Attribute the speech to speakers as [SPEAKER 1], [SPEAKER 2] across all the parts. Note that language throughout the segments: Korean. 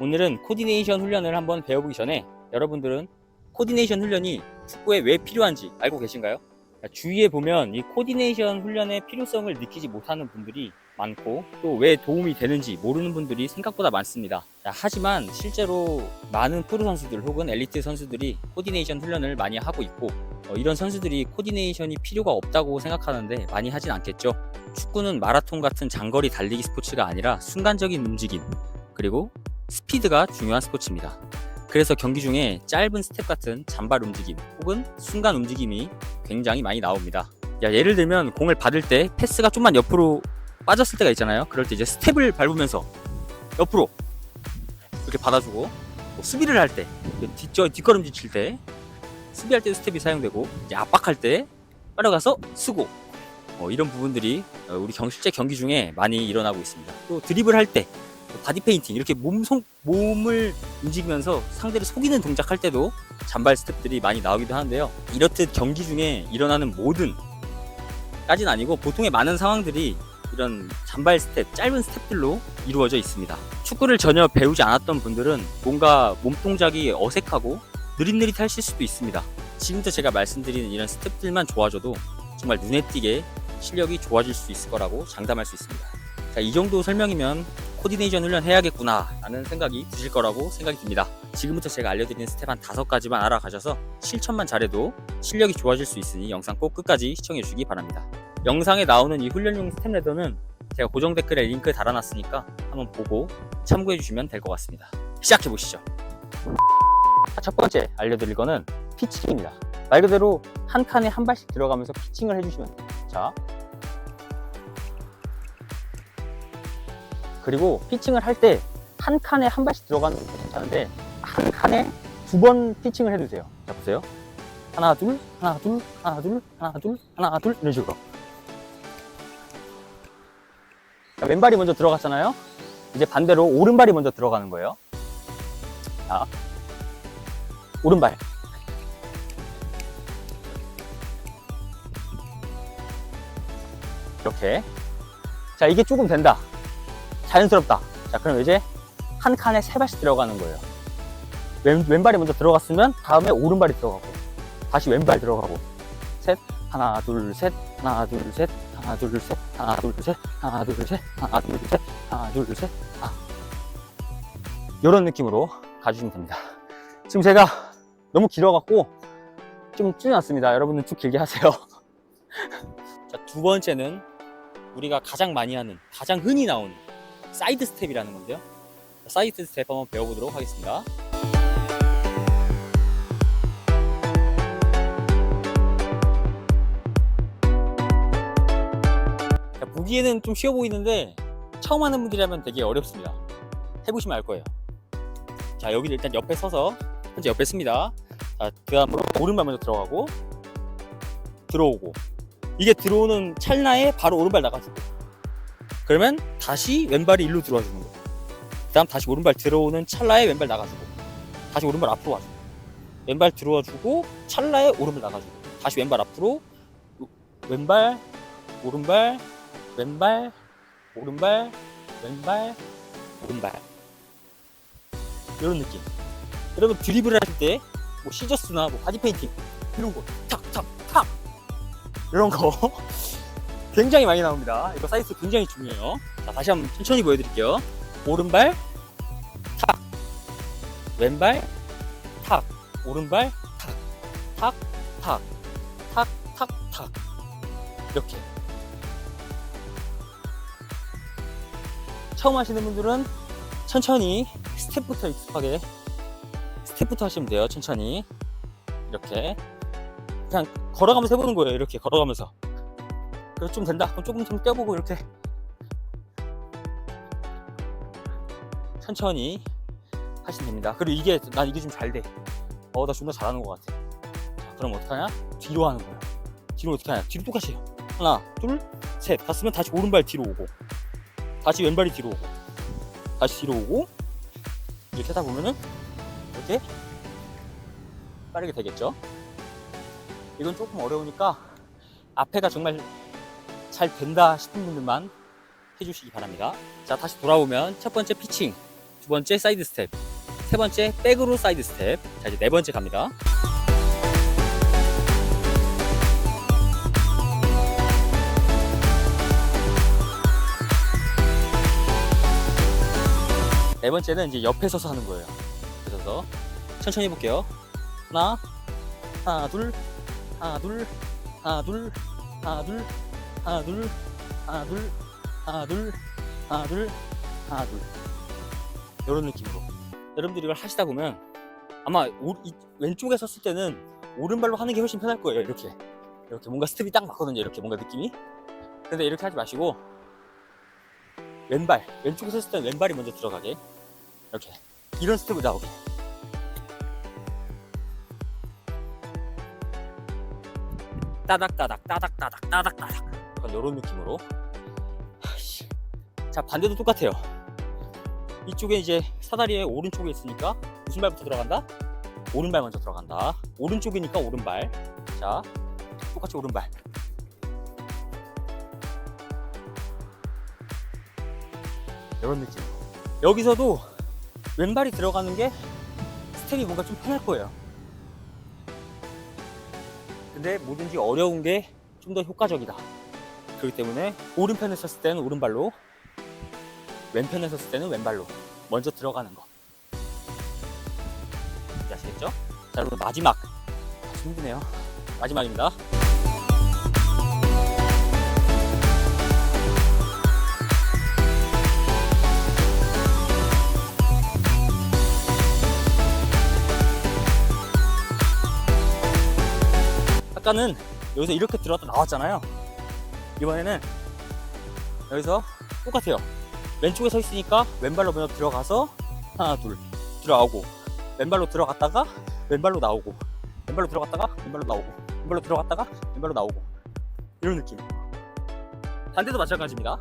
[SPEAKER 1] 오늘은 코디네이션 훈련을 한번 배워보기 전에 여러분들은 코디네이션 훈련이 축구에 왜 필요한지 알고 계신가요? 주위에 보면 이 코디네이션 훈련의 필요성을 느끼지 못하는 분들이 많고 또 왜 도움이 되는지 모르는 분들이 생각보다 많습니다. 자, 하지만 실제로 많은 프로 선수들 혹은 엘리트 선수들이 코디네이션 훈련을 많이 하고 있고 어, 이런 선수들이 코디네이션이 필요가 없다고 생각하는데 많이 하진 않겠죠. 축구는 마라톤 같은 장거리 달리기 스포츠가 아니라 순간적인 움직임 그리고 스피드가 중요한 스포츠입니다. 그래서 경기 중에 짧은 스텝 같은 잔발 움직임 혹은 순간 움직임이 굉장히 많이 나옵니다. 야, 예를 들면 공을 받을 때 패스가 좀만 옆으로 빠졌을 때가 있잖아요. 그럴 때 이제 스텝을 밟으면서 옆으로 이렇게 받아주고 뭐 수비를 할 때, 뒷, 뒷걸음질 칠 때, 수비할 때도 스텝이 사용되고 이제 압박할 때 따라가서 쓰고 뭐 이런 부분들이 어, 우리 경, 실제 경기 중에 많이 일어나고 있습니다. 또 드리블 할 때, 바디 페인팅 이렇게 몸 속, 몸을 움직이면서 상대를 속이는 동작할 때도 잔발 스텝들이 많이 나오기도 하는데요. 이렇듯 경기 중에 일어나는 모든 까지는 아니고 보통의 많은 상황들이 이런 잔발 스텝, 짧은 스텝들로 이루어져 있습니다. 축구를 전혀 배우지 않았던 분들은 뭔가 몸 동작이 어색하고 느릿느릿하실 수도 있습니다. 지금부터 제가 말씀드리는 이런 스텝들만 좋아져도 정말 눈에 띄게 실력이 좋아질 수 있을 거라고 장담할 수 있습니다. 자, 이 정도 설명이면 코디네이션 훈련 해야겠구나 라는 생각이 드실 거라고 생각이 듭니다. 지금부터 제가 알려드리는 스텝 한 다섯 가지만 알아가셔서 실천만 잘해도 실력이 좋아질 수 있으니 영상 꼭 끝까지 시청해 주시기 바랍니다. 영상에 나오는 이 훈련용 스텝 레더는 제가 고정 댓글에 링크 달아놨으니까 한번 보고 참고해 주시면 될 것 같습니다. 시작해 보시죠. 첫 번째 알려드릴 거는 피칭입니다. 말 그대로 한 칸에 한 발씩 들어가면서 피칭을 해주시면 돼요. 자. 그리고 피칭을 할 때 한 칸에 한 발씩 들어가는 것도 괜찮은데 한 칸에 두 번 피칭을 해주세요. 자, 보세요. 하나, 둘, 하나, 둘, 하나, 둘, 하나, 둘, 하나, 둘, 이런 식으로. 자, 왼발이 먼저 들어갔잖아요. 이제 반대로 오른발이 먼저 들어가는 거예요. 자, 오른발. 이렇게. 자, 이게 조금 된다. 자연스럽다. 자, 그럼 이제 한 칸에 세 발씩 들어가는 거예요. 왼, 왼발이 먼저 들어갔으면 다음에 오른발이 들어가고, 다시 왼발 들어가고, 셋, 하나, 둘, 셋, 하나, 둘, 셋, 하나, 둘, 셋, 하나, 둘, 셋, 하나, 둘, 셋, 하나, 둘, 셋, 하나, 둘, 셋, 아. 이런 느낌으로 가주시면 됩니다. 지금 제가 너무 길어갖고 좀 줄여놨습니다. 여러분은 쭉 길게 하세요. 자, 두 번째는 우리가 가장 많이 하는, 가장 흔히 나오는 사이드 스텝이라는 건데요. 자, 사이드 스텝 한번 배워보도록 하겠습니다. 자, 보기에는 좀 쉬워 보이는데 처음 하는 분들이라면 되게 어렵습니다. 해보시면 알 거예요. 자, 여기 일단 옆에 서서 현재 옆에 씁니다. 자, 그 다음으로 오른발 먼저 들어가고 들어오고 이게 들어오는 찰나에 바로 오른발 나가주고 그러면 다시 왼발이 일로 들어와 주는 거예요. 그 다음 다시 오른발 들어오는 찰나에 왼발 나가주고 다시 오른발 앞으로 와주고 왼발 들어와 주고 찰나에 오른발 나가주고 다시 왼발 앞으로 왼발 오른발 왼발 오른발 왼발 오른발. 이런 느낌. 여러분 드리블을 하실 때 뭐 시저스나 뭐 바디 페인팅 이런 거 탁 탁 탁! 이런 거 굉장히 많이 나옵니다. 이거 사이즈 굉장히 중요해요. 자 다시 한번 천천히 보여드릴게요. 오른발 탁. 왼발 탁. 오른발 탁 탁 탁 탁 탁 탁. 이렇게. 처음 하시는 분들은 천천히 스텝부터 익숙하게 스텝부터 하시면 돼요. 천천히. 이렇게. 그냥 걸어가면서 해보는 거예요. 이렇게 걸어가면서 좀 된다. 그럼 조금 좀 떼보고 이렇게. 천천히 하시면 됩니다. 그리고 이게 난 이게 좀 잘돼어나 존나 잘하는 것 같아. 자, 그럼 어떡하냐? 뒤로 하는 거야. 뒤로 어떻게 하냐? 뒤로 똑같이 해요. 하나 둘셋. 갔으면 다시 오른발 뒤로 오고. 다시 왼발이 뒤로 오고. 다시 뒤로 오고. 이렇게 하다 보면은 이렇게 빠르게 되겠죠? 이건 조금 어려우니까 앞에가 정말 잘 된다 싶은 분들만 해주시기 바랍니다 자 다시 돌아오면 첫 번째 피칭 두 번째 사이드 스텝, 세 번째 백으로 사이드 스텝. 자, 이제 네 번째 갑니다. 네 번째는 이제 옆에 서서 하는 거예요. 옆에 서서 천천히 해볼게요. 하나, 하나, 둘, 하나, 둘, 하나, 둘, 하나, 둘, 하나, 둘, 하나, 둘, 하나, 둘, 하나, 둘, 하나, 둘. 이런 느낌으로. 여러분들이 이걸 하시다 보면 아마 오- 이- 왼쪽에 섰을 때는 오른발로 하는 게 훨씬 편할 거예요. 이렇게. 이렇게 뭔가 스텝이 딱 맞거든요. 이렇게 뭔가 느낌이. 근데 이렇게 하지 마시고 왼발, 왼쪽에 섰을 때는 왼발이 먼저 들어가게. 이렇게. 이런 스텝이 나오게. 따닥따닥, 따닥따닥, 따닥따닥. 약간 이런 느낌으로. 자, 반대도 똑같아요. 이쪽에 이제 사다리의 오른쪽에 있으니까 무슨 발부터 들어간다? 오른발 먼저 들어간다. 오른쪽이니까 오른발. 자, 똑같이 오른발. 이런 느낌. 여기서도 왼발이 들어가는 게 스텝이 뭔가 좀 편할 거예요. 근데 뭐든지 어려운 게 좀 더 효과적이다. 그렇기 때문에 오른편에 섰을 때는 오른발로, 왼편에 섰을 때는 왼발로 먼저 들어가는 거. 아시겠죠? 자, 여러분 마지막. 힘드네요. 마지막입니다. 아까는 여기서 이렇게 들어갔다 나왔잖아요. 이번에는 여기서 똑같아요. 왼쪽에 서 있으니까 왼발로 먼저 들어가서 하나 둘 들어가고 왼발로 들어갔다가 왼발로 나오고 왼발로 들어갔다가 왼발로 나오고 왼발로 들어갔다가 왼발로 나오고 이런 느낌. 반대도 마찬가지입니다.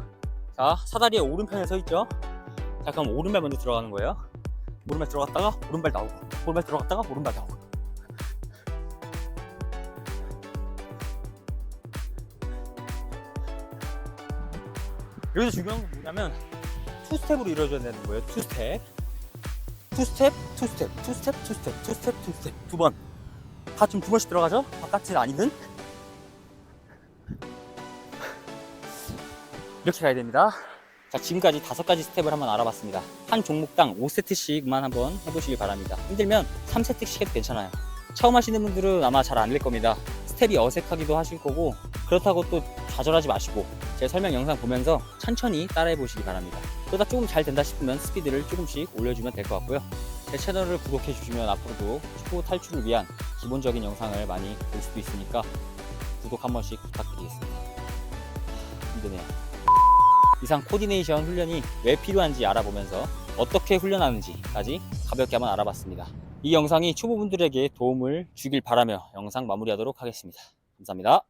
[SPEAKER 1] 자 사다리의 오른편에 서 있죠. 자 그럼 오른발 먼저 들어가는 거예요. 오른발 들어갔다가 오른발 나오고 오른발 들어갔다가 오른발 나오고 여기서 중요한 건 뭐냐면 투 스텝으로 이루어져야 되는 거예요. 투 스텝. 투 스텝, 투 스텝, 투 스텝, 투 스텝, 투 스텝, 투 스텝. 두 번. 다좀두 번씩 들어가죠? 바깥은 아니든. 이렇게 가야 됩니다. 자, 지금까지 다섯 가지 스텝을 한번 알아봤습니다. 한 종목당 5세트씩만 한번 해보시길 바랍니다. 힘들면 3세트씩 해도 괜찮아요. 처음 하시는 분들은 아마 잘 안 될 겁니다. 스텝이 어색하기도 하실 거고, 그렇다고 또 좌절하지 마시고, 제 설명 영상 보면서 천천히 따라해 보시기 바랍니다. 그러다 조금 잘 된다 싶으면 스피드를 조금씩 올려주면 될 것 같고요. 제 채널을 구독해 주시면 앞으로도 축구 탈출을 위한 기본적인 영상을 많이 볼 수도 있으니까 구독 한 번씩 부탁드리겠습니다. 힘드네요. 이상 코디네이션 훈련이 왜 필요한지 알아보면서 어떻게 훈련하는지까지 가볍게 한번 알아봤습니다. 이 영상이 초보분들에게 도움을 주길 바라며 영상 마무리하도록 하겠습니다. 감사합니다.